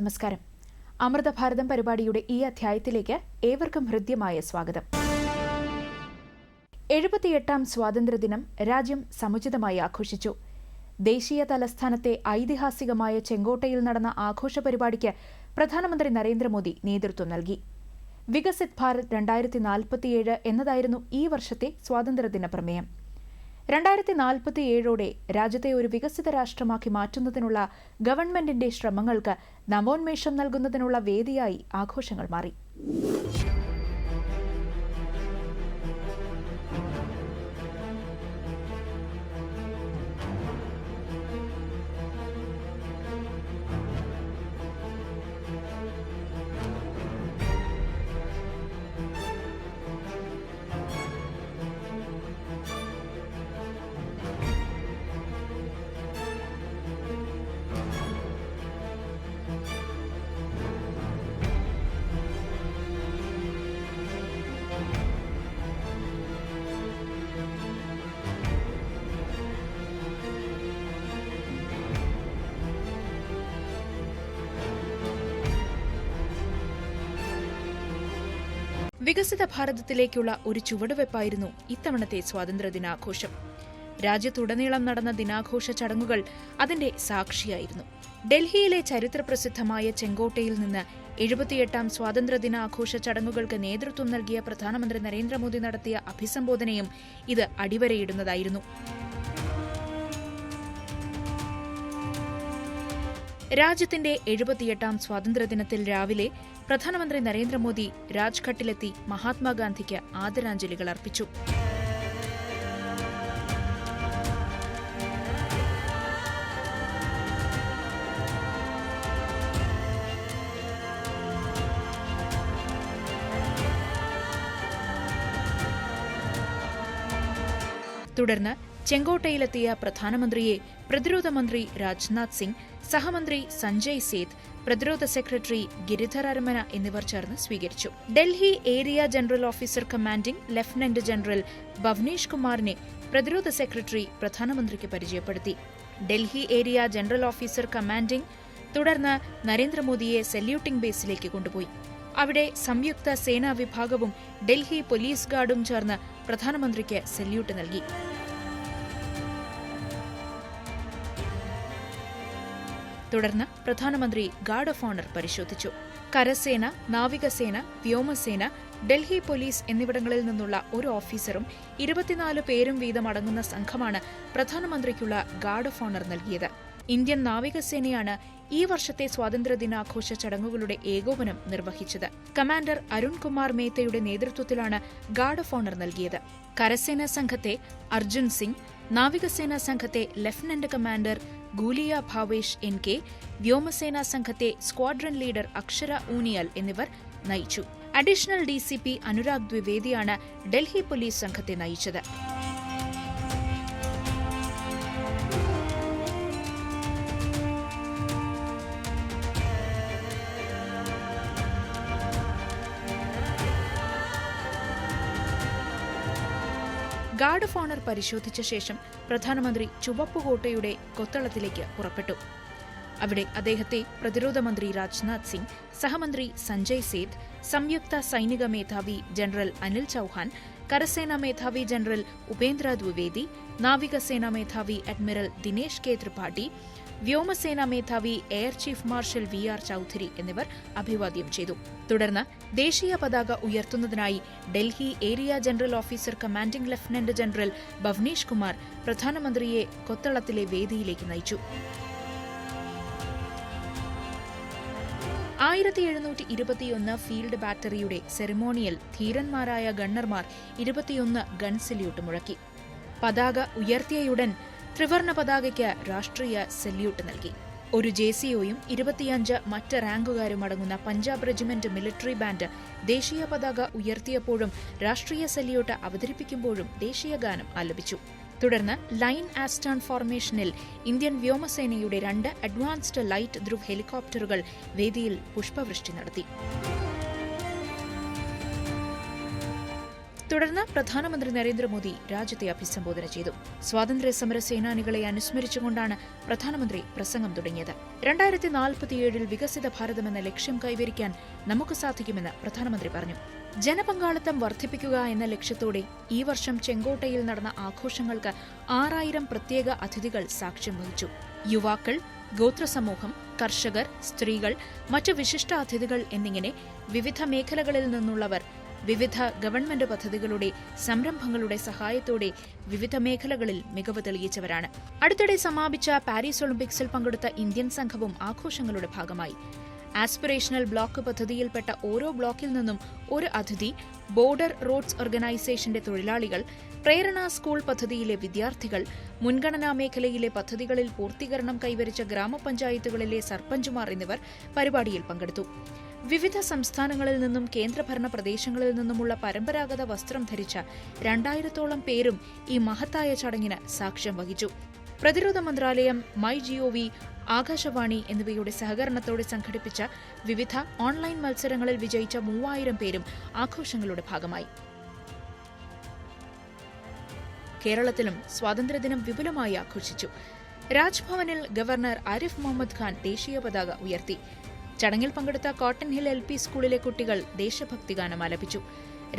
നമസ്കാരം. അമൃതഭാരതം പരിപാടിയുടെ ഈ അധ്യായത്തിലേക്ക് ഏവർക്കും ഹൃദ്യമായ സ്വാഗതം. എഴുപത്തിയെട്ടാം സ്വാതന്ത്ര്യദിനം രാജ്യം സമുചിതമായി ആഘോഷിച്ചു. ദേശീയ തലസ്ഥാനത്തെ ഐതിഹാസികമായ ചെങ്കോട്ടയിൽ നടന്ന ആഘോഷ പരിപാടിക്ക് പ്രധാനമന്ത്രി നരേന്ദ്രമോദി നേതൃത്വം നൽകി. വികസിത് ഭാരത് രണ്ടായിരത്തി നാൽപ്പത്തിയേഴ് എന്നതായിരുന്നു ഈ വർഷത്തെ സ്വാതന്ത്ര്യദിന പ്രമേയം. രണ്ടായിരത്തി നാൽപ്പത്തി ഏഴോടെ രാജ്യത്തെ ഒരു വികസിത രാഷ്ട്രമാക്കി മാറ്റുന്നതിനുള്ള ഗവൺമെന്റിന്റെ ശ്രമങ്ങൾക്ക് നവോന്മേഷം നൽകുന്നതിനുള്ള വേദിയായി ആഘോഷങ്ങൾ മാറി. വികസിത ഭാരതത്തിലേക്കുള്ള ഒരു ചുവടുവെപ്പായിരുന്നു ഇത്തവണത്തെ സ്വാതന്ത്ര്യദിനാഘോഷം. രാജ്യത്തുടനീളം നടന്ന ദിനാഘോഷ ചടങ്ങുകൾ അതിന്റെ സാക്ഷിയായിരുന്നു. ഡൽഹിയിലെ ചരിത്രപ്രസിദ്ധമായ ചെങ്കോട്ടയിൽ നിന്ന് എഴുപത്തിയെട്ടാം സ്വാതന്ത്ര്യദിനാഘോഷ ചടങ്ങുകൾക്ക് നേതൃത്വം നൽകിയ പ്രധാനമന്ത്രി നരേന്ദ്രമോദി നടത്തിയ അഭിസംബോധനയും ഇത് അടിവരയിടുന്നതായിരുന്നു. രാജ്യത്തിന്റെ എഴുപത്തിയെട്ടാം സ്വാതന്ത്ര്യദിനത്തിൽ രാവിലെ പ്രധാനമന്ത്രി നരേന്ദ്രമോദി രാജ്ഘട്ടിലെത്തി മഹാത്മാഗാന്ധിക്ക് ആദരാഞ്ജലികൾ അർപ്പിച്ചു. തുടർന്ന് ചെങ്കോട്ടയിലെത്തിയ പ്രധാനമന്ത്രിയെ പ്രതിരോധ മന്ത്രി രാജ്നാഥ് സിംഗ് സഹമന്ത്രി സഞ്ജയ് സേത്ത് പ്രതിരോധ സെക്രട്ടറി ഗിരിധർ അരമന എന്നിവർ ചേർന്ന് സ്വീകരിച്ചു. Delhi area general officer commanding lieutenant general Bhavnish കുമാറിനെ പ്രതിരോധ സെക്രട്ടറി പ്രധാനമന്ത്രിക്ക് പരിചയപ്പെടുത്തി. Delhi area general officer commanding തുടർന്ന് നരേന്ദ്രമോദിയെ സല്യൂട്ടിംഗ് ബേസിലേക്ക് കൊണ്ടുപോയി. അവിടെ സംയുക്ത സേനാ വിഭാഗവും ഡൽഹി പോലീസ് ഗാർഡും ചേർന്ന് പ്രധാനമന്ത്രിക്ക് സല്യൂട്ട് നൽകി. തുടർന്ന് പ്രധാനമന്ത്രി ഗാർഡ് ഓഫ് ഓണർ പരിശോധിച്ചു. കരസേന നാവികസേന വ്യോമസേന ഡൽഹി പോലീസ് എന്നിവിടങ്ങളിൽ നിന്നുള്ള ഒരു ഓഫീസറും ഇരുപത്തിനാല് പേരും വീതം അടങ്ങുന്ന സംഘമാണ് പ്രധാനമന്ത്രിക്കുള്ള ഗാർഡ് ഓഫ് ഓണർ നൽകിയത്. ഇന്ത്യൻ നാവികസേനയാണ് ഈ വർഷത്തെ സ്വാതന്ത്ര്യദിനാഘോഷ ചടങ്ങുകളുടെ ഏകോപനം നിർവഹിച്ചത്. കമാൻഡർ അരുൺകുമാർ മേത്തയുടെ നേതൃത്വത്തിലാണ് ഗാർഡ് ഓഫ് ഓണർ നൽകിയത്. കരസേനാ സംഘത്തെ അർജുൻ സിംഗ് നാവികസേനാ സംഘത്തെ lieutenant commander Gulia Bhavesh N K വ്യോമസേനാ സംഘത്തെ സ്ക്വാഡ്രൺ ലീഡർ അക്ഷര ഊനിയൽ എന്നിവർ നയിച്ചു. Additional D C P Anurag ദ്വിവേദിയാണ് Delhi police സംഘത്തെ നയിച്ചത്. ഗാർഡ് ഓഫ് ഓണർ പരിശോധിച്ച ശേഷം പ്രധാനമന്ത്രി ചുവപ്പുകോട്ടയുടെ കൊത്തളത്തിലേക്ക് പുറപ്പെട്ടു. അവിടെ അദ്ദേഹത്തെ പ്രതിരോധ മന്ത്രി രാജ്നാഥ് സിംഗ് സഹമന്ത്രി സഞ്ജയ് സേത്ത് സംയുക്ത സൈനിക മേധാവി ജനറൽ അനിൽ ചൌഹാൻ കരസേനാ മേധാവി ജനറൽ ഉപേന്ദ്ര ദ്വിവേദി നാവികസേനാ മേധാവി അഡ്മിറൽ ദിനേശ് കെ ത്രിപാഠി വ്യോമസേനാ മേധാവി air chief marshal V R Chaudhari എന്നിവർ അഭിവാദ്യം ചെയ്തു. തുടർന്ന് ദേശീയ പതാക ഉയർത്തുന്നതിനായി Delhi area general officer commanding lieutenant general Bhavnish Kumar പ്രധാനമന്ത്രിയെ കൊത്തളത്തിലെ വേദിയിലേക്ക് നയിച്ചു. ആയിരത്തി എഴുന്നൂറ്റി ഇരുപത്തിയൊന്ന് ഫീൽഡ് ബാറ്ററിയുടെ സെറിമോണിയൽ ധീരന്മാരായ ഗണ്ണർമാർ ഇരുപത്തിയൊന്ന് ഗൺ സല്യൂട്ട് മുഴക്കി. പതാക ഉയർത്തിയയുടൻ ത്രിവർണ പതാകയ്ക്ക് രാഷ്ട്രീയ സല്യൂട്ട് നൽകി. ഒരു ജെ സിഒയും ഇരുപത്തിയഞ്ച് മറ്റ് റാങ്കുകാരും അടങ്ങുന്ന പഞ്ചാബ് റെജിമെന്റ് മിലിറ്ററി ബാൻഡ് ദേശീയ പതാക ഉയർത്തിയപ്പോഴും രാഷ്ട്രീയ സല്യൂട്ട് അവതരിപ്പിക്കുമ്പോഴും ദേശീയ ഗാനം ആലപിച്ചു. തുടർന്ന് ലൈൻ ആസ്റ്റാൺ ഫോർമേഷനിൽ ഇന്ത്യൻ വ്യോമസേനയുടെ രണ്ട് അഡ്വാൻസ്ഡ് ലൈറ്റ് ധ്രുവ് ഹെലികോപ്റ്ററുകൾ വേദിയിൽ പുഷ്പവൃഷ്ടി നടത്തി. തുടർന്ന് പ്രധാനമന്ത്രി നരേന്ദ്രമോദി രാജ്യത്തെ അഭിസംബോധന ചെയ്തു. സ്വാതന്ത്ര്യ സമര സേനാനികളെ അനുസ്മരിച്ചുകൊണ്ടാണ് പ്രധാനമന്ത്രി പ്രസംഗം തുടങ്ങിയത്. രണ്ടായിരത്തി നാൽപ്പത്തിയേഴിൽ വികസിത ഭാരതമെന്ന ലക്ഷ്യം കൈവരിക്കാൻ നമുക്ക് സാധിക്കുമെന്ന് പ്രധാനമന്ത്രി പറഞ്ഞു. ജനപങ്കാളിത്തം വർദ്ധിപ്പിക്കുക എന്ന ലക്ഷ്യത്തോടെ ഈ വർഷം ചെങ്കോട്ടയിൽ നടന്ന ആഘോഷങ്ങൾക്ക് ആറായിരം പ്രത്യേക അതിഥികൾ സാക്ഷ്യം വഹിച്ചു. യുവാക്കൾ ഗോത്രസമൂഹം കർഷകർ സ്ത്രീകൾ മറ്റ് വിശിഷ്ട അതിഥികൾ എന്നിങ്ങനെ വിവിധ മേഖലകളിൽ നിന്നുള്ളവർ വിവിധ ഗവൺമെന്റ് പദ്ധതികളുടെ സംരംഭങ്ങളുടെ സഹായത്തോടെ വിവിധ മേഖലകളിൽ മികവ് തെളിയിച്ചവരാണ്. അടുത്തിടെ സമാപിച്ച പാരീസ് ഒളിമ്പിക്സിൽ പങ്കെടുത്ത ഇന്ത്യൻ സംഘവും ആഘോഷങ്ങളുടെ ഭാഗമായി. ആസ്പിറേഷണൽ ബ്ലോക്ക് പദ്ധതിയിൽപ്പെട്ട ഓരോ ബ്ലോക്കിൽ നിന്നും ഒരു അതിഥി ബോർഡർ റോഡ്സ് ഓർഗനൈസേഷന്റെ തൊഴിലാളികൾ പ്രേരണ സ്കൂൾ പദ്ധതിയിലെ വിദ്യാർത്ഥികൾ മുൻഗണനാ മേഖലയിലെ പദ്ധതികളിൽ പൂർത്തീകരണം കൈവരിച്ച ഗ്രാമപഞ്ചായത്തുകളിലെ സർപ്പഞ്ചുമാർ എന്നിവർ പരിപാടിയിൽ പങ്കെടുത്തു. വിവിധ സംസ്ഥാനങ്ങളിൽ നിന്നും കേന്ദ്രഭരണ പ്രദേശങ്ങളിൽ നിന്നുമുള്ള പരമ്പരാഗത വസ്ത്രം ധരിച്ച രണ്ടായിരത്തോളം പേരും ഈ മഹത്തായ ചടങ്ങിന് സാക്ഷ്യം വഹിച്ചു. പ്രതിരോധ മന്ത്രാലയം മൈ ജിഒവി ആകാശവാണി എന്നിവയുടെ സഹകരണത്തോടെ സംഘടിപ്പിച്ച വിവിധ ഓൺലൈൻ മത്സരങ്ങളിൽ വിജയിച്ച മൂവായിരം പേരും ആഘോഷങ്ങളുടെ ഭാഗമായി. കേരളത്തിലും സ്വാതന്ത്ര്യദിനം വിപുലമായി ആഘോഷിച്ചു. രാജ്ഭവനിൽ ഗവർണർ ആരിഫ് മുഹമ്മദ് ഖാൻ ദേശീയ പതാക ഉയർത്തി. ചടങ്ങിൽ പങ്കെടുത്ത കോട്ടൺ ഹിൽ എൽ പി സ്കൂളിലെ കുട്ടികൾ ദേശഭക്തി ഗാനം ആലപിച്ചു.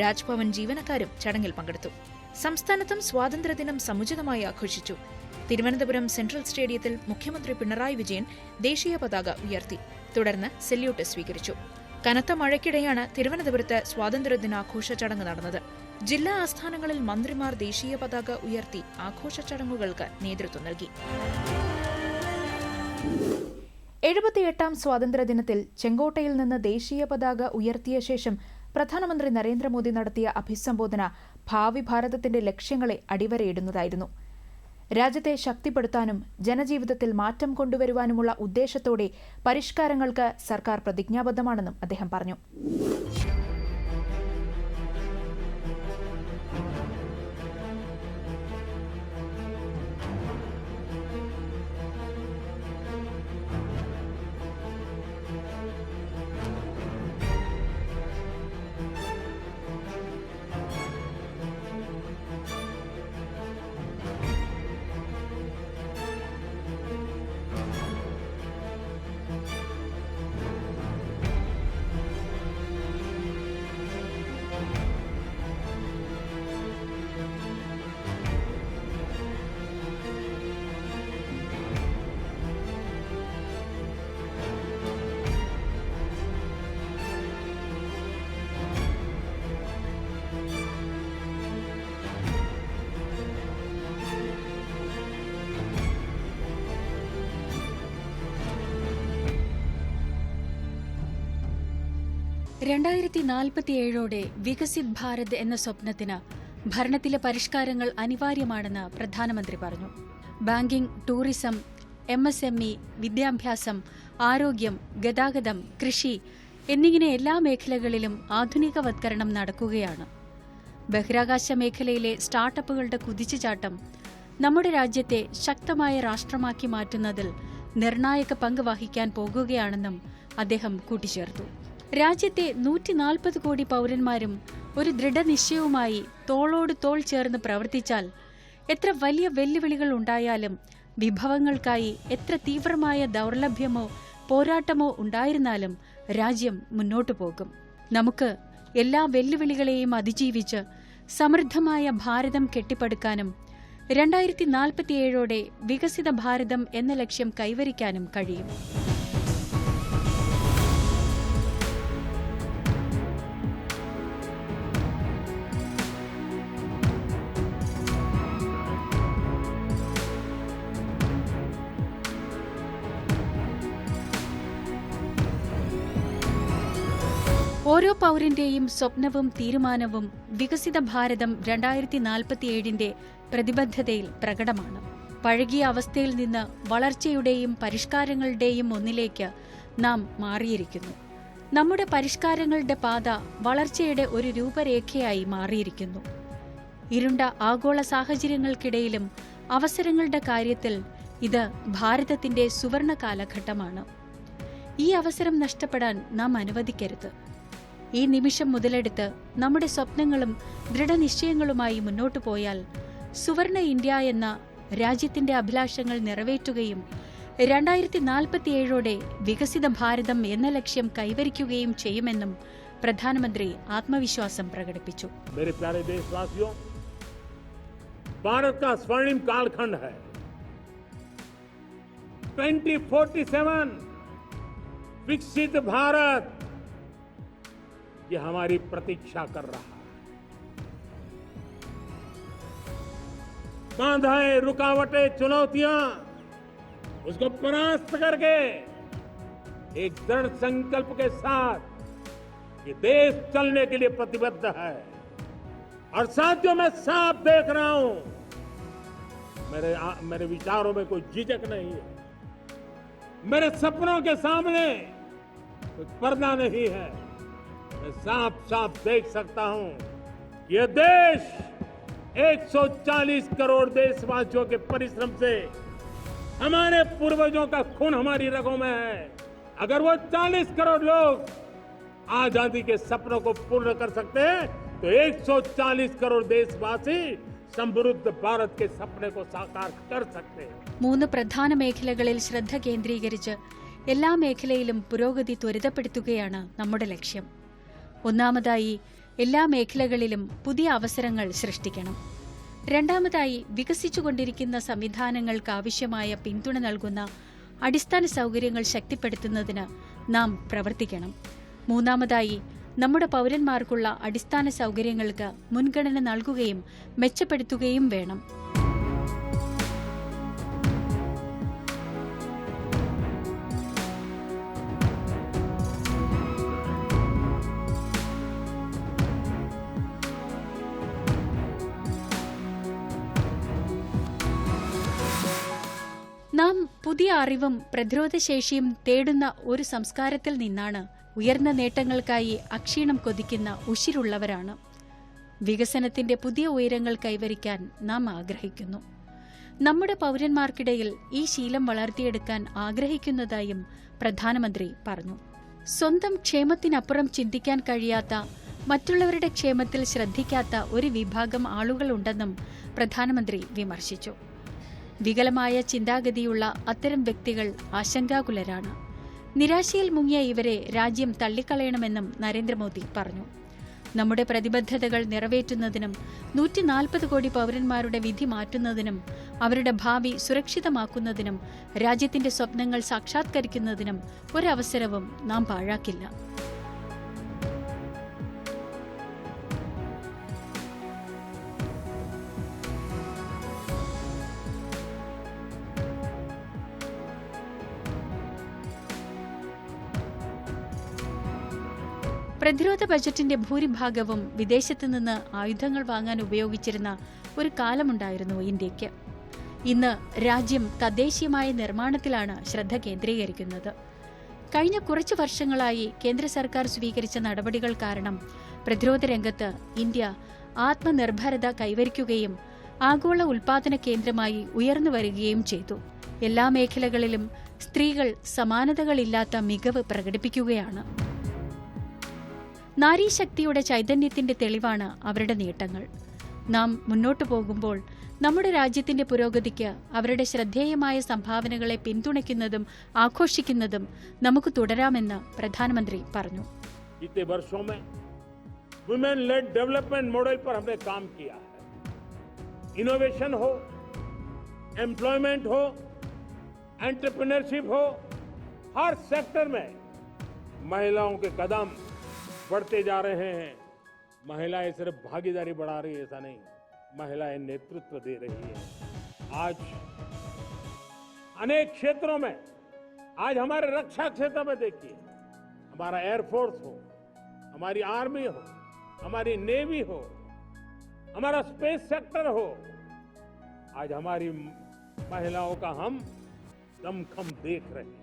രാജ്ഭവൻ ജീവനക്കാരും ചടങ്ങിൽ പങ്കെടുത്തു. സംസ്ഥാനത്തും സ്വാതന്ത്ര്യദിനം സമുചിതമായി ആഘോഷിച്ചു. തിരുവനന്തപുരം സെൻട്രൽ സ്റ്റേഡിയത്തിൽ മുഖ്യമന്ത്രി പിണറായി വിജയൻ ദേശീയ പതാക ഉയർത്തി. തുടർന്ന് സെല്യൂട്ട് സ്വീകരിച്ചു. കനത്ത മഴയ്ക്കിടെയാണ് തിരുവനന്തപുരത്ത് സ്വാതന്ത്ര്യദിനാഘോഷ ചടങ്ങ് നടന്നത്. ജില്ലാ ആസ്ഥാനങ്ങളിൽ മന്ത്രിമാർ ദേശീയ പതാക ഉയർത്തി ആഘോഷ ചടങ്ങുകൾക്ക് നേതൃത്വം നൽകി. എഴുപത്തിയെട്ടാം സ്വാതന്ത്ര്യദിനത്തിൽ ചെങ്കോട്ടയിൽ നിന്ന് ദേശീയ പതാക ഉയർത്തിയ ശേഷം പ്രധാനമന്ത്രി നരേന്ദ്രമോദി നടത്തിയ അഭിസംബോധന ഭാവി ഭാരതത്തിന്റെ ലക്ഷ്യങ്ങളെ അടിവരയിടുന്നതായിരുന്നു. രാജ്യത്തെ ശക്തിപ്പെടുത്താനും ജനജീവിതത്തിൽ മാറ്റം കൊണ്ടുവരുവാനുമുള്ള ഉദ്ദേശത്തോടെ പരിഷ്കാരങ്ങൾക്ക് സർക്കാർ പ്രതിജ്ഞാബദ്ധമാണെന്നും അദ്ദേഹം പറഞ്ഞു. രണ്ടായിരത്തി നാൽപ്പത്തിയേഴോടെ വികസിത് ഭാരത് എന്ന സ്വപ്നത്തിന് ഭരണത്തിലെ പരിഷ്കാരങ്ങൾ അനിവാര്യമാണെന്ന് പ്രധാനമന്ത്രി പറഞ്ഞു. Banking tourism M S M E വിദ്യാഭ്യാസം ആരോഗ്യം ഗതാഗതം കൃഷി എന്നിങ്ങനെ എല്ലാ മേഖലകളിലും ആധുനികവത്കരണം നടക്കുകയാണ്. ബഹിരാകാശ മേഖലയിലെ സ്റ്റാർട്ടപ്പുകളുടെ കുതിച്ചുചാട്ടം നമ്മുടെ രാജ്യത്തെ ശക്തമായ രാഷ്ട്രമാക്കി മാറ്റുന്നതിൽ നിർണായക പങ്ക് വഹിക്കാൻ പോകുകയാണെന്നും അദ്ദേഹം കൂട്ടിച്ചേർത്തു. രാജ്യത്തെ നൂറ്റി നാൽപ്പത് കോടി പൗരന്മാരും ഒരു ദൃഢനിശ്ചയവുമായി തോളോട് തോൾ ചേർന്ന് പ്രവർത്തിച്ചാൽ എത്ര വലിയ വെല്ലുവിളികൾ ഉണ്ടായാലും വിഭവങ്ങൾക്കായി എത്ര തീവ്രമായ ദൗർലഭ്യമോ പോരാട്ടമോ ഉണ്ടായിരുന്നാലും രാജ്യം മുന്നോട്ടു പോകും. നമുക്ക് എല്ലാ വെല്ലുവിളികളെയും അതിജീവിച്ച് സമൃദ്ധമായ ഭാരതം കെട്ടിപ്പടുക്കാനും രണ്ടായിരത്തി നാൽപ്പത്തിയേഴോടെ വികസിത ഭാരതം എന്ന ലക്ഷ്യം കൈവരിക്കാനും കഴിയും. ഓരോ പൗരന്റെയും സ്വപ്നവും തീരുമാനവും വികസിത ഭാരതം രണ്ടായിരത്തി നാൽപ്പത്തിയേഴിന്റെ പ്രതിബദ്ധതയിൽ പ്രകടമാണ്. പഴകിയ അവസ്ഥയിൽ നിന്ന് വളർച്ചയുടെയും പരിഷ്കാരങ്ങളുടെയും ഒന്നിലേക്ക് നാം മാറിയിരിക്കുന്നു. നമ്മുടെ പരിഷ്കാരങ്ങളുടെ പാത വളർച്ചയുടെ ഒരു രൂപരേഖയായി മാറിയിരിക്കുന്നു. ഇരുണ്ട ആഗോള സാഹചര്യങ്ങൾക്കിടയിലും അവസരങ്ങളുടെ കാര്യത്തിൽ ഇത് ഭാരതത്തിന്റെ സുവർണ കാലഘട്ടമാണ്. ഈ അവസരം നഷ്ടപ്പെടാൻ നാം അനുവദിക്കരുത്. ഈ നിമിഷം മുതലെടുത്ത് നമ്മുടെ സ്വപ്നങ്ങളും ദൃഢനിശ്ചയങ്ങളുമായി മുന്നോട്ടു പോയാൽ സുവർണ ഇന്ത്യ എന്ന രാജ്യത്തിന്റെ അഭിലാഷങ്ങൾ നിറവേറ്റുകയും രണ്ടായിരത്തി നാൽപ്പത്തിയേഴോടെ വികസിത ഭാരതം എന്ന ലക്ഷ്യം കൈവരിക്കുകയും ചെയ്യുമെന്നും പ്രധാനമന്ത്രി ആത്മവിശ്വാസം പ്രകടിപ്പിച്ചു मेरे प्यारे देशवासियों भारत का स्वर्णिम कालखंड है 2047 विकसित भारत ये हमारी प्रतीक्षा कर रहा है। बाधाएँ रुकावटें चुनौतियाँ उसको परास्त करके एक दृढ़ संकल्प के साथ ये देश चलने के लिए प्रतिबद्ध है। और साथियों मैं साफ़ देख रहा हूँ मेरे आ, मेरे विचारों में कोई झिझक नहीं है। मेरे सपनों के सामने कोई पर्दा नहीं है। मैं साफ साफ देख सकता हूं कि यह देश 140 करोड़ देशवासियों के परिश्रम से हमारे पूर्वजों का खून हमारी रगों में है अगर वो 40 करोड़ लोग आजादी के सपनों को पूर्ण कर सकते हैं तो 140 करोड़ देशवासी समृद्ध भारत के सपने को साकार कर सकते हैं മൂന്ന് പ്രധാന മേഖലകളിൽ ശ്രദ്ധ കേന്ദ്രീകരിച്ച് എല്ലാ മേഖലയിലും പുരോഗതി ത്വരിതപ്പെടുത്തുകയാണ് നമ്മുടെ ലക്ഷ്യം ഒന്നാമതായി എല്ലാ മേഖലകളിലും പുതിയ അവസരങ്ങൾ സൃഷ്ടിക്കണം. രണ്ടാമതായി വികസിച്ചുകൊണ്ടിരിക്കുന്ന സംവിധാനങ്ങൾക്ക് ആവശ്യമായ പിന്തുണ നൽകുന്ന അടിസ്ഥാന സൗകര്യങ്ങൾ ശക്തിപ്പെടുത്തുന്നതിന് നാം പ്രവർത്തിക്കണം. മൂന്നാമതായി നമ്മുടെ പൗരന്മാർക്കുള്ള അടിസ്ഥാന സൗകര്യങ്ങൾക്ക് മുൻഗണന നൽകുകയും മെച്ചപ്പെടുത്തുകയും വേണം. പുതിയ അറിവും പ്രതിരോധശേഷിയും തേടുന്ന ഒരു സംസ്കാരത്തിൽ നിന്നാണ് ഉയർന്ന നേട്ടങ്ങൾക്കായി അക്ഷീണം കൊതിക്കുന്ന ഉശിരുള്ളവരാണ്. വികസനത്തിന്റെ പുതിയ ഉയരങ്ങൾ കൈവരിക്കാൻ നാം ആഗ്രഹിക്കുന്നു. നമ്മുടെ പൗരന്മാർക്കിടയിൽ ഈ ശീലം വളർത്തിയെടുക്കാൻ ആഗ്രഹിക്കുന്നതായും പ്രധാനമന്ത്രി പറഞ്ഞു. സ്വന്തം ക്ഷേമത്തിനപ്പുറം ചിന്തിക്കാൻ കഴിയാത്ത മറ്റുള്ളവരുടെ ക്ഷേമത്തിൽ ശ്രദ്ധിക്കാത്ത ഒരു വിഭാഗം ആളുകളുണ്ടെന്നും പ്രധാനമന്ത്രി വിമർശിച്ചു. വികലമായ ചിന്താഗതിയുള്ള അത്തരം വ്യക്തികൾ ആശങ്കാകുലരാണ്. നിരാശയിൽ മുങ്ങിയ ഇവരെ രാജ്യം തള്ളിക്കളയണമെന്നും നരേന്ദ്രമോദി പറഞ്ഞു. നമ്മുടെ പ്രതിബദ്ധതകൾ നിറവേറ്റുന്നതിനും നൂറ്റി നാൽപ്പത് കോടി പൗരന്മാരുടെ വിധി മാറ്റുന്നതിനും അവരുടെ ഭാവി സുരക്ഷിതമാക്കുന്നതിനും രാജ്യത്തിന്റെ സ്വപ്നങ്ങൾ സാക്ഷാത്കരിക്കുന്നതിനും ഒരവസരവും നാം പാഴാക്കില്ല. പ്രതിരോധ ബജറ്റിന്റെ ഭൂരിഭാഗവും വിദേശത്തു നിന്ന് ആയുധങ്ങൾ വാങ്ങാൻ ഉപയോഗിച്ചിരുന്ന ഒരു കാലമുണ്ടായിരുന്നു ഇന്ത്യയ്ക്ക് ഇന്ന് രാജ്യം തദ്ദേശീയമായ നിർമ്മാണത്തിലാണ് ശ്രദ്ധ കേന്ദ്രീകരിക്കുന്നത്. കഴിഞ്ഞ കുറച്ചു വർഷങ്ങളായി കേന്ദ്ര സർക്കാർ സ്വീകരിച്ച നടപടികൾ കാരണം പ്രതിരോധ രംഗത്ത് ഇന്ത്യ ആത്മനിർഭരത കൈവരിക്കുകയും ആഗോള ഉൽപാദന കേന്ദ്രമായി ഉയർന്നു വരികയും ചെയ്തു. എല്ലാ മേഖലകളിലും സ്ത്രീകൾ സമാനതകളില്ലാത്ത മികവ് പ്രകടിപ്പിക്കുകയാണ്. നാരീശക്തിയുടെ ചൈതന്യത്തിന്റെ തെളിവാണ് അവരുടെ നേട്ടങ്ങൾ നാം മുന്നോട്ടു പോകുമ്പോൾ നമ്മുടെ രാജ്യത്തിന്റെ പുരോഗതിക്ക് അവരുടെ ശ്രദ്ധേയമായ സംഭാവനകളെ പിന്തുണയ്ക്കുന്നതും ആഘോഷിക്കുന്നതും നമുക്ക് തുടരാമെന്ന് പ്രധാനമന്ത്രി പറഞ്ഞു बीते वर्षों में वुमेन लेड डेवलपमेंट मॉडल पर हमने काम किया है इनोवेशन हो एम्प्लॉयमेंट हो एंटरप्रेन्योरशिप हो हर सेक्टर में महिलाओं के कदम बढ़ते जा रहे हैं। महिलाएँ सिर्फ़ भागीदारी बढ़ा रही है, ऐसा नहीं। महिलाएँ नेतृत्व दे रही है। आज अनेक क्षेत्रों में, आज हमारे रक्षा क्षेत्र में देखिए, हमारा एयरफोर्स हो, हमारी आर्मी हो, हमारी नेवी हो, हमारा स्पेस सेक्टर हो, आज हमारी महिलाओं का हम दमखम देख रहे हैं।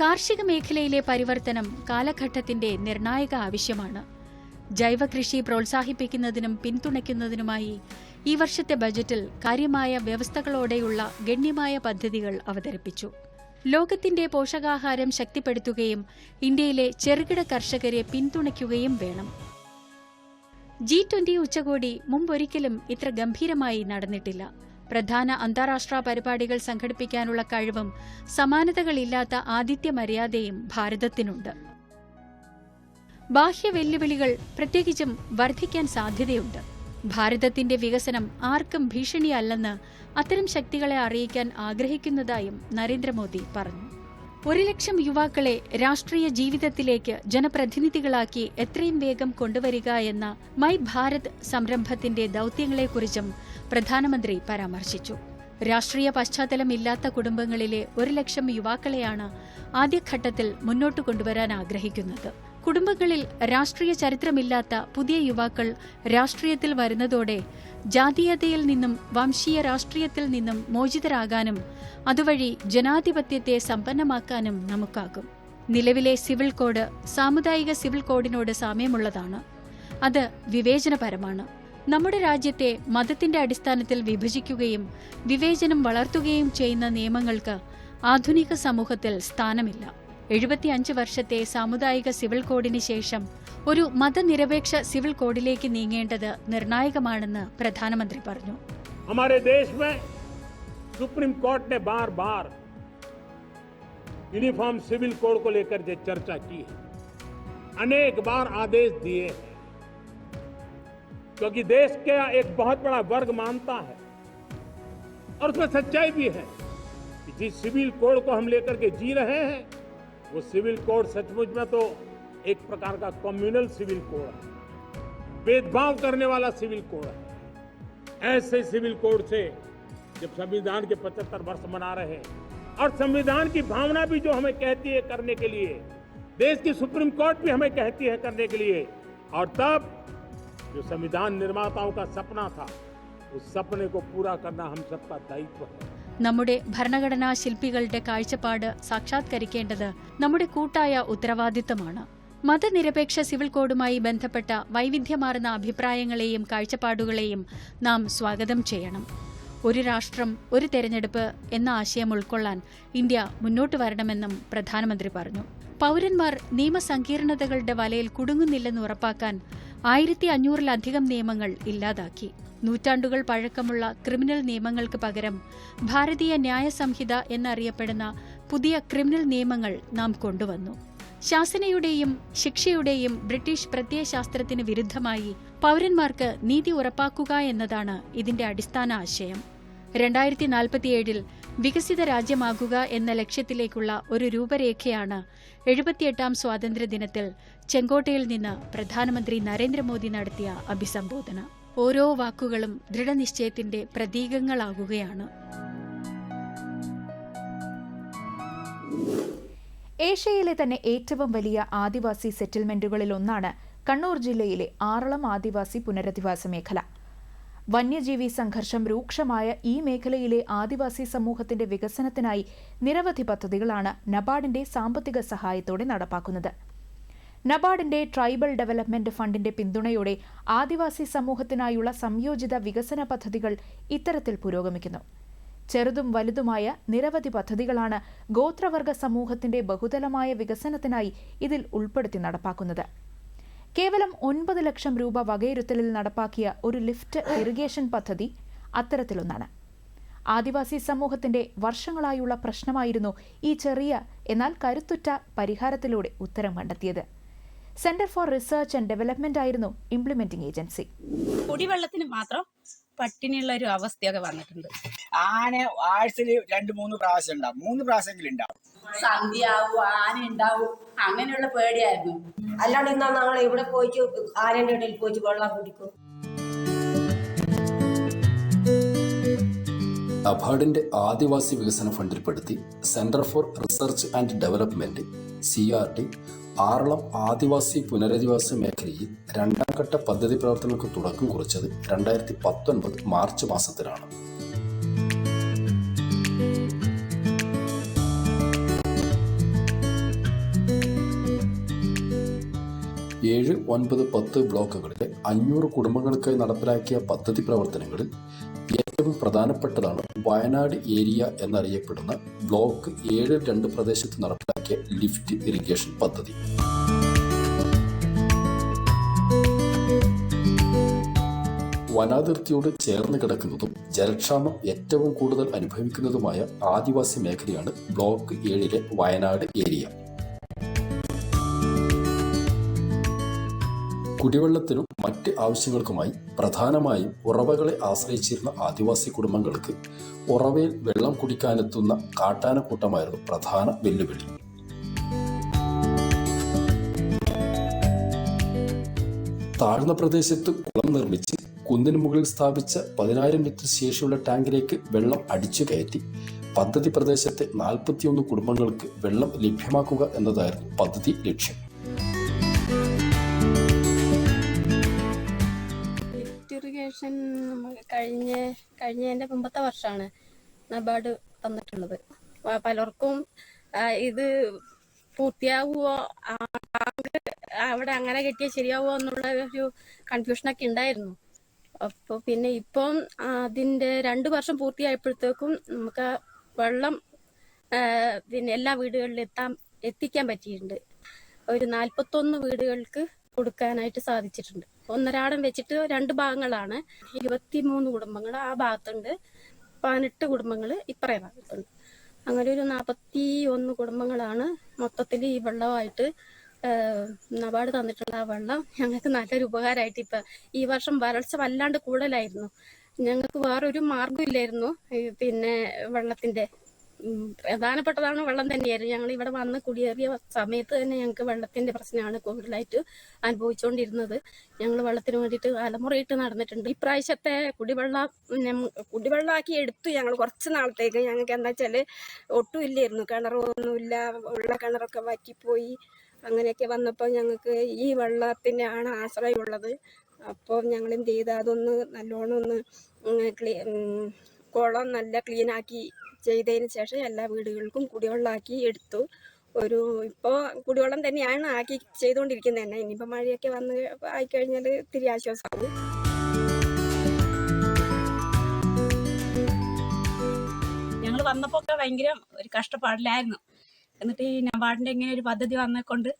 കാർഷിക മേഖലയിലെ പരിവർത്തനം കാലഘട്ടത്തിന്റെ നിർണായക ആവശ്യമാണ്. ജൈവകൃഷി പ്രോത്സാഹിപ്പിക്കുന്നതിനും പിന്തുണയ്ക്കുന്നതിനുമായി ഈ വർഷത്തെ ബജറ്റിൽ കാര്യമായ വ്യവസ്ഥകളോടെയുള്ള ഗണ്യമായ പദ്ധതികൾ അവതരിപ്പിച്ചു. ലോകത്തിന്റെ പോഷകാഹാരം ശക്തിപ്പെടുത്തുകയും ഇന്ത്യയിലെ ചെറുകിട കർഷകരെ പിന്തുണയ്ക്കുകയും വേണം. ജി ട്വന്റി ഉച്ചകോടി മുമ്പൊരിക്കലും ഇത്ര ഗംഭീരമായി നടന്നിട്ടില്ല. പ്രധാന അന്താരാഷ്ട്ര പരിപാടികൾ സംഘടിപ്പിക്കാനുള്ള കഴിവും സമാനതകളില്ലാത്ത ആതിഥ്യ മര്യാദയും ഭാരതത്തിനുണ്ട്. ബാഹ്യ വെല്ലുവിളികൾ പ്രത്യേകിച്ചും വർദ്ധിക്കാൻ സാധ്യതയുണ്ട്. ഭാരതത്തിന്റെ വികസനം ആർക്കും ഭീഷണിയല്ലെന്ന് അത്തരം ശക്തികളെ അറിയിക്കാൻ ആഗ്രഹിക്കുന്നതായും നരേന്ദ്രമോദി പറഞ്ഞു. ഒരു ലക്ഷം യുവാക്കളെ രാഷ്ട്രീയ ജീവിതത്തിലേക്ക് ജനപ്രതിനിധികളാക്കി എത്രയും വേഗം കൊണ്ടുവരിക എന്ന മൈ ഭാരത് സംരംഭത്തിന്റെ ദൌത്യങ്ങളെക്കുറിച്ചും പ്രധാനമന്ത്രി പരാമർശിച്ചു. രാഷ്ട്രീയ പശ്ചാത്തലമില്ലാത്ത കുടുംബങ്ങളിലെ ഒരു ലക്ഷം യുവാക്കളെയാണ് ആദ്യഘട്ടത്തിൽ മുന്നോട്ട് കൊണ്ടുവരാൻ ആഗ്രഹിക്കുന്നത്. കുടുംബങ്ങളിൽ രാഷ്ട്രീയ ചരിത്രമില്ലാത്ത പുതിയ യുവാക്കൾ രാഷ്ട്രീയത്തിൽ വരുന്നതോടെ ജാതീയതയിൽ നിന്നും വംശീയ രാഷ്ട്രീയത്തിൽ നിന്നും മോചിതരാകാനും അതുവഴി ജനാധിപത്യത്തെ സമ്പന്നമാക്കാനും നമുക്കാകും. നിലവിലെ സിവിൽ കോഡ് സാമുദായിക സിവിൽ കോഡിനോട് സാമ്യമുള്ളതാണ്. അത് വിവേചനപരമാണ്. നമ്മുടെ രാജ്യത്തെ മതത്തിന്റെ അടിസ്ഥാനത്തിൽ വിഭജിക്കുകയും വിവേചനം വളർത്തുകയും ചെയ്യുന്ന നിയമങ്ങൾക്ക് ആധുനിക സമൂഹത്തിൽ സ്ഥാനമില്ല. എഴുപത്തിയഞ്ച് വർഷത്തെ സാമുദായിക സിവിൽ കോഡിന് ശേഷം ഒരു മതനിരപേക്ഷ സിവിൽ കോഡിലേക്ക് നീങ്ങേണ്ടത് നിർണായകമാണെന്ന് പ്രധാനമന്ത്രി പറഞ്ഞു हमारे देश में सुप्रीम कोर्ट ने बार बार यूनिफॉर्म सिविल कोड को लेकर जो चर्चा की है अनेक बार आदेश दिए हैं क्योंकि देश का एक बहुत बड़ा वर्ग मानता है और उसमें सच्चाई भी है कि जिस सिविल कोड को हम लेकर के जी रहे हैं वो सिविल कोड सचमुच में तो एक प्रकार का कम्युनल सिविल कोड है। भेदभाव करने वाला सिविल कोड है। ऐसे सिविल कोड से जब संविधान के 75 वर्ष मना रहे हैं, और संविधान की भावना भी जो हमें कहती है करने के लिए, देश की सुप्रीम कोर्ट भी हमें कहती है करने के लिए, और तब जो संविधान निर्माताओं का सपना था, उस सपने को पूरा करना हम सबका दायित्व है। നമ്മുടെ ഭരണഘടനാ ശില്പികളുടെ കാഴ്ചപ്പാട് സാക്ഷാത്കരിക്കേണ്ടത് നമ്മുടെ കൂട്ടായ ഉത്തരവാദിത്തമാണ്. മതനിരപേക്ഷ സിവിൽ കോഡുമായി ബന്ധപ്പെട്ട വൈവിധ്യമാർന്ന അഭിപ്രായങ്ങളെയും കാഴ്ചപ്പാടുകളെയും നാം സ്വാഗതം ചെയ്യണം. ഒരു രാഷ്ട്രം ഒരു തെരഞ്ഞെടുപ്പ് എന്ന ആശയം ഉൾക്കൊള്ളാൻ ഇന്ത്യ മുന്നോട്ട് വരണമെന്നും പ്രധാനമന്ത്രി പറഞ്ഞു. പൗരന്മാർ നിയമസങ്കീർണതകളുടെ വലയിൽ കുടുങ്ങുന്നില്ലെന്ന് ഉറപ്പാക്കാൻ ആയിരത്തി അഞ്ഞൂറിലധികം നിയമങ്ങൾ ഇല്ലാതാക്കി. നൂറ്റാണ്ടുകൾ പഴക്കമുള്ള ക്രിമിനൽ നിയമങ്ങൾക്ക് പകരം ഭാരതീയ ന്യായ സംഹിത എന്നറിയപ്പെടുന്ന പുതിയ ക്രിമിനൽ നിയമങ്ങൾ നാം കൊണ്ടുവന്നു. ശാസനയുടെയും ശിക്ഷയുടെയും ബ്രിട്ടീഷ് പ്രത്യയശാസ്ത്രത്തിന് വിരുദ്ധമായി പൗരന്മാർക്ക് നീതി ഉറപ്പാക്കുക എന്നതാണ് ഇതിന്റെ അടിസ്ഥാന ആശയം. രണ്ടായിരത്തി നാൽപ്പത്തിയേഴിൽ വികസിത രാജ്യമാകുക എന്ന ലക്ഷ്യത്തിലേക്കുള്ള ഒരു രൂപരേഖയാണ് എഴുപത്തിയെട്ടാം സ്വാതന്ത്ര്യദിനത്തിൽ ചെങ്കോട്ടയിൽ നിന്ന് പ്രധാനമന്ത്രി നരേന്ദ്രമോദി നടത്തിയ അഭിസംബോധന. ഓരോ വാക്കുകളും ദൃഢനിശ്ചയത്തിന്റെ പ്രതീകങ്ങളാകുകയാണ്. ഏഷ്യയിലെ തന്നെ ഏറ്റവും വലിയ ആദിവാസി സെറ്റിൽമെന്റുകളിൽ ഒന്നാണ് കണ്ണൂർ ജില്ലയിലെ ആറളം ആദിവാസി പുനരധിവാസ മേഖല. വന്യജീവി സംഘർഷം രൂക്ഷമായ ഈ മേഖലയിലെ ആദിവാസി സമൂഹത്തിന്റെ വികസനത്തിനായി നിരവധി പദ്ധതികളാണ് നബാർഡിന്റെ സാമ്പത്തിക സഹായത്തോടെ നടപ്പാക്കുന്നത്. നബാർഡിന്റെ ട്രൈബൽ ഡെവലപ്മെന്റ് ഫണ്ടിന്റെ പിന്തുണയോടെ ആദിവാസി സമൂഹത്തിനായുള്ള സംയോജിത വികസന പദ്ധതികൾ ഇത്തരത്തിൽ പുരോഗമിക്കുന്നു. ചെറുതും വലുതുമായ നിരവധി പദ്ധതികളാണ് ഗോത്രവർഗ സമൂഹത്തിന്റെ ബഹുതലമായ വികസനത്തിനായി ഇതിൽ ഉൾപ്പെടുത്തി നടപ്പാക്കുന്നത്. കേവലം ഒൻപത് ലക്ഷം രൂപ വകയിരുത്തലിൽ നടപ്പാക്കിയ ഒരു ലിഫ്റ്റ് ഇറിഗേഷൻ പദ്ധതി അത്തരത്തിലൊന്നാണ്. ആദിവാസി സമൂഹത്തിന്റെ വർഷങ്ങളായുള്ള പ്രശ്നമായിരുന്നു ഈ ചെറിയ എന്നാൽ കരുത്തുറ്റ പരിഹാരത്തിലൂടെ ഉത്തരം കണ്ടെത്തിയത്. Centre for research and development ആയിരുന്നു ഇംപ്ലിമെന്റിംഗ് ഏജൻസി കുടിവെള്ളത്തിന് മാത്രം പട്ടിണിയുള്ള ഒരു അവസ്ഥയൊക്കെ വന്നിട്ടുണ്ട്. ആന ആഴ്ചയിൽ രണ്ട് മൂന്ന് പ്രാവശ്യം ഉണ്ടാവും. മൂന്ന് പ്രാവശ്യമെങ്കിലും ഉണ്ടാവും. സന്ധ്യ ആവും ആന ഉണ്ടാവും അങ്ങനെയുള്ള പേടിയായിരുന്നു. അല്ലാണ്ട് ഇന്നാ ഞങ്ങൾ ഇവിടെ പോയിട്ട് ആനന്റെ ഇടയിൽ പോയിട്ട് വെള്ളം കുടിക്കും. നബാർഡിന്റെ ആദിവാസി വികസന ഫണ്ടിൽപ്പെടുത്തി centre for research and development C R D Aralam ആദിവാസി പുനരധിവാസ മേഖലയിൽ രണ്ടാം ഘട്ട പദ്ധതി പ്രവർത്തനങ്ങൾക്ക് തുടക്കം കുറിച്ചത് രണ്ടായിരത്തി പത്തൊൻപത് മാർച്ച് മാസത്തിലാണ്. ഏഴ് ഒൻപത് പത്ത് ബ്ലോക്കുകളിലെ അഞ്ഞൂറ് കുടുംബങ്ങൾക്കായി നടപ്പിലാക്കിയ പദ്ധതി പ്രവർത്തനങ്ങളിൽ പ്രധാനപ്പെട്ടതാണ്. വയനാട് ഏരിയ എന്നറിയപ്പെടുന്ന ബ്ലോക്ക് ഏഴ് രണ്ട് പ്രദേശത്ത് നടപ്പിലാക്കിയ ലിഫ്റ്റ് ഇറിഗേഷൻ പദ്ധതി. വനാതിർത്തിയോട് ചേർന്ന് കിടക്കുന്നതും ജലക്ഷാമം ഏറ്റവും കൂടുതൽ അനുഭവിക്കുന്നതുമായ ആദിവാസി മേഖലയാണ് ബ്ലോക്ക് ഏഴിലെ വയനാട് ഏരിയ. കുടിവെള്ളത്തിനും മറ്റ് ആവശ്യങ്ങൾക്കുമായി പ്രധാനമായും ഉറവകളെ ആശ്രയിച്ചിരുന്ന ആദിവാസി കുടുംബങ്ങൾക്ക് ഉറവയിൽ വെള്ളം കുടിക്കാനെത്തുന്ന കാട്ടാനക്കൂട്ടമായിരുന്നു പ്രധാന വെല്ലുവിളി. താഴ്ന്ന പ്രദേശത്ത് കുളം നിർമ്മിച്ച് കുന്നിന് മുകളിൽ സ്ഥാപിച്ച പതിനായിരം ലിറ്റർ ശേഷിയുള്ള ടാങ്കിലേക്ക് വെള്ളം അടിച്ചു കയറ്റി പദ്ധതി പ്രദേശത്തെ നാൽപ്പത്തിയൊന്ന് കുടുംബങ്ങൾക്ക് വെള്ളം ലഭ്യമാക്കുക എന്നതായിരുന്നു പദ്ധതി ലക്ഷ്യം. ലിഫ്റ്റ് കഴിഞ്ഞ കഴിഞ്ഞ കഴിഞ്ഞതിന്റെ മുമ്പത്തെ വർഷമാണ് നബാർഡ് തന്നിട്ടുള്ളത്. പലർക്കും ഇത് പൂർത്തിയാവുമോ അവിടെ അങ്ങനെ കിട്ടിയാൽ ശരിയാവുമോ എന്നുള്ള ഒരു കൺഫ്യൂഷനൊക്കെ ഉണ്ടായിരുന്നു. അപ്പോൾ പിന്നെ ഇപ്പം അതിന്റെ രണ്ട് വർഷം പൂർത്തിയായപ്പോഴത്തേക്കും നമുക്ക് വെള്ളം പിന്നെ എല്ലാ വീടുകളിലും എത്താൻ എത്തിക്കാൻ പറ്റിയിട്ടുണ്ട്. ഒരു നാൽപ്പത്തൊന്ന് വീടുകൾക്ക് കൊടുക്കാനായിട്ട് സാധിച്ചിട്ടുണ്ട്. ഒന്നരാടം വെച്ചിട്ട് രണ്ട് ഭാഗങ്ങളാണ്. ഇരുപത്തിമൂന്ന് കുടുംബങ്ങൾ ആ ഭാഗത്തുണ്ട്. പതിനെട്ട് കുടുംബങ്ങൾ ഇപ്പറേ ഭാഗത്തുണ്ട്. അങ്ങനെ ഒരു നാൽപ്പത്തി ഒന്ന് കുടുംബങ്ങളാണ് മൊത്തത്തിൽ ഈ വെള്ളമായിട്ട് നബാർഡ് തന്നിട്ടുള്ള ആ വെള്ളം ഞങ്ങൾക്ക് നല്ലൊരു ഉപകാരമായിട്ട് ഇപ്പം ഈ വർഷം വരൾച്ച വല്ലാണ്ട് കൂടുതലായിരുന്നു. ഞങ്ങൾക്ക് വേറൊരു മാർഗം ഇല്ലായിരുന്നു പിന്നെ വെള്ളത്തിന്റെ ഉം, പ്രധാനപ്പെട്ടതാണ് വെള്ളം തന്നെയായിരുന്നു. ഞങ്ങൾ ഇവിടെ വന്ന് കുടിയേറിയ സമയത്ത് തന്നെ ഞങ്ങൾക്ക് വെള്ളത്തിന്റെ പ്രശ്നമാണ് കൂടുതലായിട്ട് അനുഭവിച്ചുകൊണ്ടിരുന്നത് ഞങ്ങൾ വെള്ളത്തിന് വേണ്ടിയിട്ട് അലമുറയിട്ട് നടന്നിട്ടുണ്ട്. ഇപ്രാവശ്യത്തെ കുടിവെള്ളം കുടിവെള്ളമാക്കി എടുത്തു ഞങ്ങൾ കുറച്ച് നാളത്തേക്ക്. ഞങ്ങൾക്ക് എന്താ വെച്ചാൽ ഒട്ടും ഇല്ലായിരുന്നു. കിണറൊന്നുമില്ല ഉള്ള കിണറൊക്കെ വറ്റിപ്പോയി. അങ്ങനെയൊക്കെ വന്നപ്പോൾ ഞങ്ങൾക്ക് ഈ വെള്ളത്തിനാണ് ആശ്രയമുള്ളത്. അപ്പോൾ ഞങ്ങൾ എന്ത് ചെയ്ത്? അതൊന്ന് നല്ലോണം ഒന്ന് ക്ലീ കുളം നല്ല ക്ലീനാക്കി ചെയ്തതിന് ശേഷം എല്ലാ വീടുകൾക്കും കുടിവെള്ളമാക്കി എടുത്തു. ഒരു ഇപ്പോൾ കുടിവെള്ളം തന്നെയാണ് ആക്കി ചെയ്തുകൊണ്ടിരിക്കുന്നത്. തന്നെ ഇനിയിപ്പോൾ മഴയൊക്കെ വന്ന് ആയിക്കഴിഞ്ഞാൽ ഇത്തിരി ആശ്വാസമാവും. ഞങ്ങൾ വന്നപ്പോൾ ഒക്കെ ഭയങ്കര ഒരു കഷ്ടപ്പാടിലായിരുന്നു. എന്നിട്ട് ഈ നബാർഡിന്റെ ഇങ്ങനെ ഒരു പദ്ധതി വന്നേക്കൊണ്ട്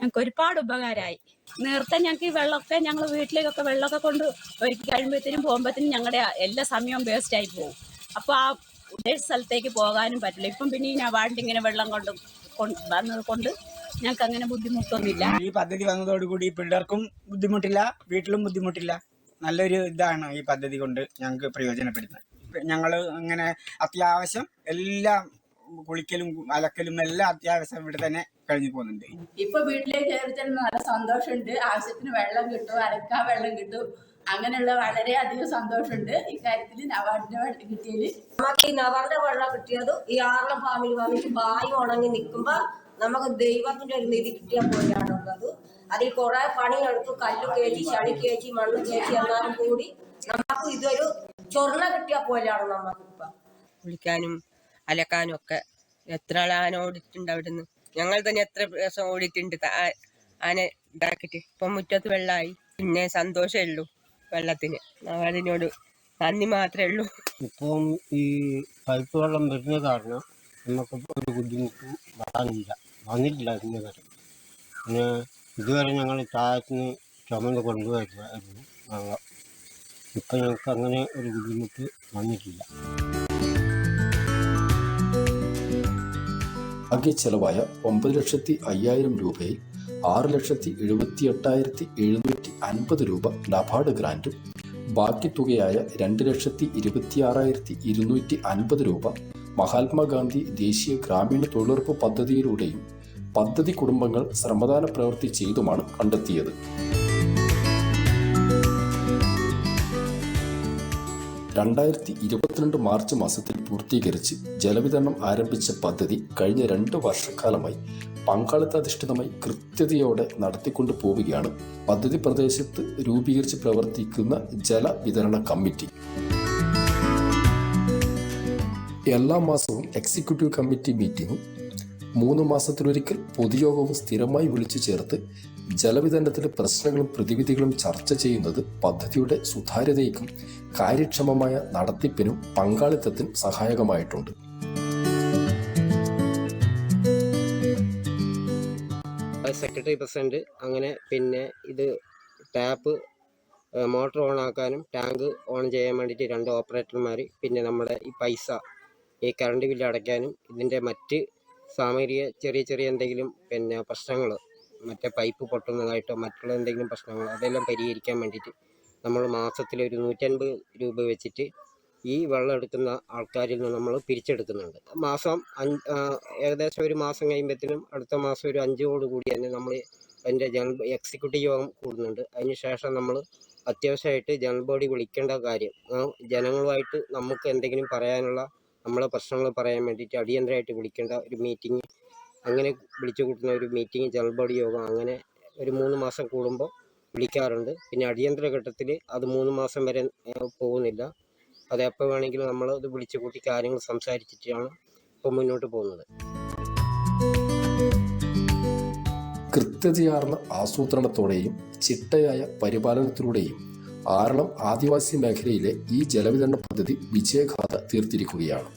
ഞങ്ങൾക്ക് ഒരുപാട് ഉപകാരമായി. നേരത്തെ ഞങ്ങൾക്ക് ഈ വെള്ളമൊക്കെ ഞങ്ങൾ വീട്ടിലേക്കൊക്കെ വെള്ളമൊക്കെ കൊണ്ട് ഒരുക്കി കഴിയുമ്പോഴത്തേനും പോകുമ്പോഴത്തേനും ഞങ്ങളുടെ എല്ലാ സമയവും വേസ്റ്റ് ആയി പോകും. അപ്പോൾ ആ ഉദ്ദേശ സ്ഥലത്തേക്ക് പോകാനും പറ്റില്ല. ഇപ്പം പിന്നെ ഞാൻ നബാർഡിന്റെ ഇങ്ങനെ വെള്ളം കൊണ്ട് വന്നത് കൊണ്ട് ഞങ്ങൾക്ക് അങ്ങനെ ബുദ്ധിമുട്ടൊന്നുമില്ല. ഈ പദ്ധതി വന്നതോടുകൂടി പിള്ളേർക്കും ബുദ്ധിമുട്ടില്ല വീട്ടിലും ബുദ്ധിമുട്ടില്ല. നല്ലൊരു ഇതാണ് ഈ പദ്ധതി കൊണ്ട് ഞങ്ങൾക്ക് പ്രയോജനപ്പെടുന്നത്. ഞങ്ങൾ ഇങ്ങനെ അത്യാവശ്യം എല്ലാം കുളിക്കലും അലക്കലും എല്ലാം അത്യാവശ്യം ഇവിടെ തന്നെ കഴിഞ്ഞു പോകുന്നുണ്ട്. ഇപ്പൊ വീട്ടിലേക്ക് കയറി നല്ല സന്തോഷമുണ്ട്. ആവശ്യത്തിന് വെള്ളം കിട്ടും അലക്കാൻ വെള്ളം കിട്ടും. അങ്ങനെയുള്ള വളരെ അധികം സന്തോഷമുണ്ട് ഇക്കാര്യത്തിൽ നവാർഡിന്റെ വെള്ളം കിട്ടിയതിൽ നമുക്ക് ഈ നവാറിന്റെ വെള്ളം കിട്ടിയത് ഈ ആറളം ഫാമിൽ വന്നിട്ട് ബായി ഉണങ്ങി നിൽക്കുമ്പോ നമുക്ക് ദൈവത്തിന്റെ ഒരു നിധി കിട്ടിയ പോലെയാണുള്ളത് അതിൽ കുറെ പണിയെടുത്തു കല്ല് കയറ്റി ചളി കയറ്റി മണ്ണ് കയറ്റി എന്നാലും കൂടി നമുക്ക് ഇതൊരു ചൊർണ കിട്ടിയ പോലെയാണ് നമുക്കിപ്പൊ കുളിക്കാനും അലക്കാനും ഒക്കെ എത്ര ആൾ ആന ഓടിയിട്ടുണ്ട് അവിടുന്ന്? ഞങ്ങൾ തന്നെ എത്ര ദിവസം ഓടിയിട്ടുണ്ട്? ആന ഇതാക്കിട്ട് ഇപ്പൊ മുറ്റത്ത് വെള്ളമായി. പിന്നെ സന്തോഷമേ ഉള്ളൂ. വെള്ളത്തിന് അതിനോട് നന്ദി മാത്രമേ ഉള്ളൂ. ഇപ്പം ഈ പൈപ്പ് വെള്ളം വരുന്ന കാരണം നമുക്ക് ഒരു ബുദ്ധിമുട്ടും വരാനില്ല. വന്നിട്ടില്ല ഇന്ന് വരെ പിന്നെ ഇതുവരെ ഞങ്ങൾ താഴത്തിന് ചുമന്ന് കൊണ്ടുവരുമായിരുന്നു വെള്ളം. ഇപ്പം ഞങ്ങൾക്ക് അങ്ങനെ ഒരു ബുദ്ധിമുട്ട് വന്നിട്ടില്ല. ആകെ ചെലവായ ഒമ്പത് ലക്ഷത്തി അയ്യായിരം രൂപയിൽ ആറ് ലക്ഷത്തി എഴുപത്തി എട്ടായിരത്തി എഴുന്നൂറ്റി അൻപത് രൂപ നബാർഡ് ഗ്രാന്റും. ബാക്കി തുകയായ രണ്ട് ലക്ഷത്തി ഇരുപത്തി ആറായിരത്തി ഇരുന്നൂറ്റി അൻപത് രൂപ മഹാത്മാഗാന്ധി ദേശീയ ഗ്രാമീണ തൊഴിലുറപ്പ് പദ്ധതിയിലൂടെയും പദ്ധതി കുടുംബങ്ങൾ ശ്രമദാന പ്രവൃത്തി ചെയ്തുമാണ് കണ്ടെത്തിയത്. രണ്ടായിരത്തി ഇരുപത്തിരണ്ട് മാർച്ച് മാസത്തിൽ പൂർത്തീകരിച്ച് ജലവിതരണം ആരംഭിച്ച പദ്ധതി കഴിഞ്ഞ രണ്ട് വർഷക്കാലമായി പങ്കാളിത്താധിഷ്ഠിതമായി കൃത്യതയോടെ നടത്തിക്കൊണ്ടു പോവുകയാണ്. പദ്ധതി പ്രദേശത്ത് രൂപീകരിച്ച് പ്രവർത്തിക്കുന്ന ജലവിതരണ കമ്മിറ്റി. എല്ലാ മാസവും എക്സിക്യൂട്ടീവ് കമ്മിറ്റി മീറ്റിംഗും മൂന്ന് മാസത്തിലൊരിക്കൽ പൊതുയോഗവും സ്ഥിരമായി വിളിച്ചു ചേർത്ത് ജലവിതരണത്തിലെ പ്രശ്നങ്ങളും പ്രതിവിധികളും ചർച്ച ചെയ്യുന്നത് പദ്ധതിയുടെ സുതാര്യതയ്ക്കും കാര്യക്ഷമമായ നടത്തിപ്പിനും പങ്കാളിത്തത്തിനും സഹായകമായിട്ടുണ്ട്. സെക്രട്ടറി പ്രസിഡന്റ് അങ്ങനെ പിന്നെ ഇത് ടാപ്പ് മോട്ടർ ഓൺ ആക്കാനും ടാങ്ക് ഓൺ ചെയ്യാൻ വേണ്ടിയിട്ട് രണ്ട് ഓപ്പറേറ്റർമാർ പിന്നെ നമ്മുടെ ഈ പൈസ ഈ കറണ്ട് ബില്ല് അടയ്ക്കാനും ഇതിന്റെ മറ്റ് സാമഗ്രിക ചെറിയ ചെറിയ എന്തെങ്കിലും പിന്നെ പ്രശ്നങ്ങൾ മറ്റേ പൈപ്പ് പൊട്ടുന്നതായിട്ടോ മറ്റുള്ള എന്തെങ്കിലും പ്രശ്നങ്ങൾ അതെല്ലാം പരിഹരിക്കാൻ വേണ്ടിയിട്ട് നമ്മൾ മാസത്തിൽ ഒരു നൂറ്റൻപത് രൂപ വെച്ചിട്ട് ഈ വെള്ളം എടുക്കുന്ന ആൾക്കാരിൽ നിന്ന് നമ്മൾ പിരിച്ചെടുക്കുന്നുണ്ട്. മാസം അഞ്ച് ഏകദേശം ഒരു മാസം കഴിയുമ്പോഴത്തേനും അടുത്ത മാസം ഒരു അഞ്ചോട് കൂടി തന്നെ നമ്മൾ അതിന്റെ ജനറൽ എക്സിക്യൂട്ടീവ് യോഗം കൂടുന്നുണ്ട്. അതിനുശേഷം നമ്മൾ അത്യാവശ്യമായിട്ട് ജനറൽ ബോഡി വിളിക്കേണ്ട കാര്യം ജനങ്ങളുമായിട്ട് നമുക്ക് എന്തെങ്കിലും പറയാനുള്ള നമ്മളെ പ്രശ്നങ്ങൾ പറയാൻ വേണ്ടിയിട്ട് അടിയന്തരമായിട്ട് വിളിക്കേണ്ട ഒരു മീറ്റിംഗ് അങ്ങനെ വിളിച്ചു കൂട്ടുന്ന ഒരു മീറ്റിംഗ് ജനറൽ ബോഡി യോഗം അങ്ങനെ ഒരു മൂന്ന് മാസം കൂടുമ്പോൾ വിളിക്കാറുണ്ട്. പിന്നെ അടിയന്തര ഘട്ടത്തിൽ അത് മൂന്ന് മാസം വരെ പോകുന്നില്ല. അത് എപ്പോൾ വേണമെങ്കിലും നമ്മൾ അത് വിളിച്ചു കൂട്ടി കാര്യങ്ങൾ സംസാരിച്ചിട്ടാണ് ഇപ്പോൾ മുന്നോട്ട് പോകുന്നത്. കൃത്യതയാർന്ന ആസൂത്രണത്തോടെയും ചിട്ടയായ പരിപാലനത്തിലൂടെയും ആറളം ആദിവാസി മേഖലയിലെ ഈ ജലവിതരണ പദ്ധതി വിജയഗാഥ തീർത്തിരിക്കുകയാണ്.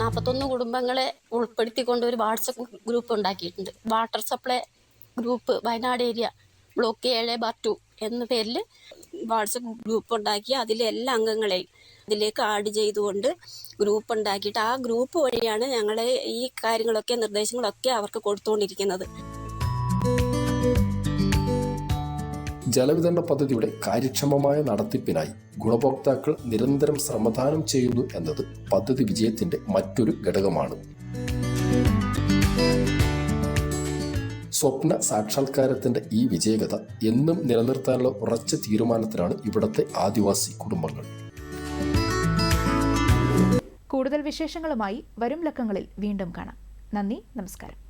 നാൽപ്പത്തൊന്ന് കുടുംബങ്ങളെ ഉൾപ്പെടുത്തിക്കൊണ്ട് ഒരു വാട്സപ്പ് ഗ്രൂപ്പ് ഉണ്ടാക്കിയിട്ടുണ്ട്. Water supply group Wayanad area block ഏഴ് ബാർ ടു എന്ന പേരിൽ വാട്സപ്പ് ഗ്രൂപ്പ് ഉണ്ടാക്കി അതിലെ എല്ലാ അംഗങ്ങളെയും അതിലേക്ക് ആഡ് ചെയ്തുകൊണ്ട് ഗ്രൂപ്പ് ഉണ്ടാക്കിയിട്ട് ആ ഗ്രൂപ്പ് വഴിയാണ് ഞങ്ങളെ ഈ കാര്യങ്ങളൊക്കെ നിർദ്ദേശങ്ങളൊക്കെ അവർക്ക് കൊടുത്തുകൊണ്ടിരിക്കുന്നത് ജലവിതരണ പദ്ധതിയുടെ കാര്യക്ഷമമായ നടത്തിപ്പിനായി ഗുണഭോക്താക്കൾ നിരന്തരം ശ്രമദാനം ചെയ്യുന്നു എന്നത് പദ്ധതി വിജയത്തിന്റെ മറ്റൊരു ഘടകമാണ്. സ്വപ്ന സാക്ഷാത്കാരത്തിന്റെ ഈ വിജയകഥ എന്നും നിലനിർത്താനുള്ള ഉറച്ച തീരുമാനത്തിലാണ് ഇവിടത്തെ ആദിവാസി കുടുംബങ്ങൾ. കൂടുതൽ വിശേഷങ്ങളുമായി വരും ലക്കങ്ങളിൽ വീണ്ടും കാണാം. നന്ദി നമസ്കാരം.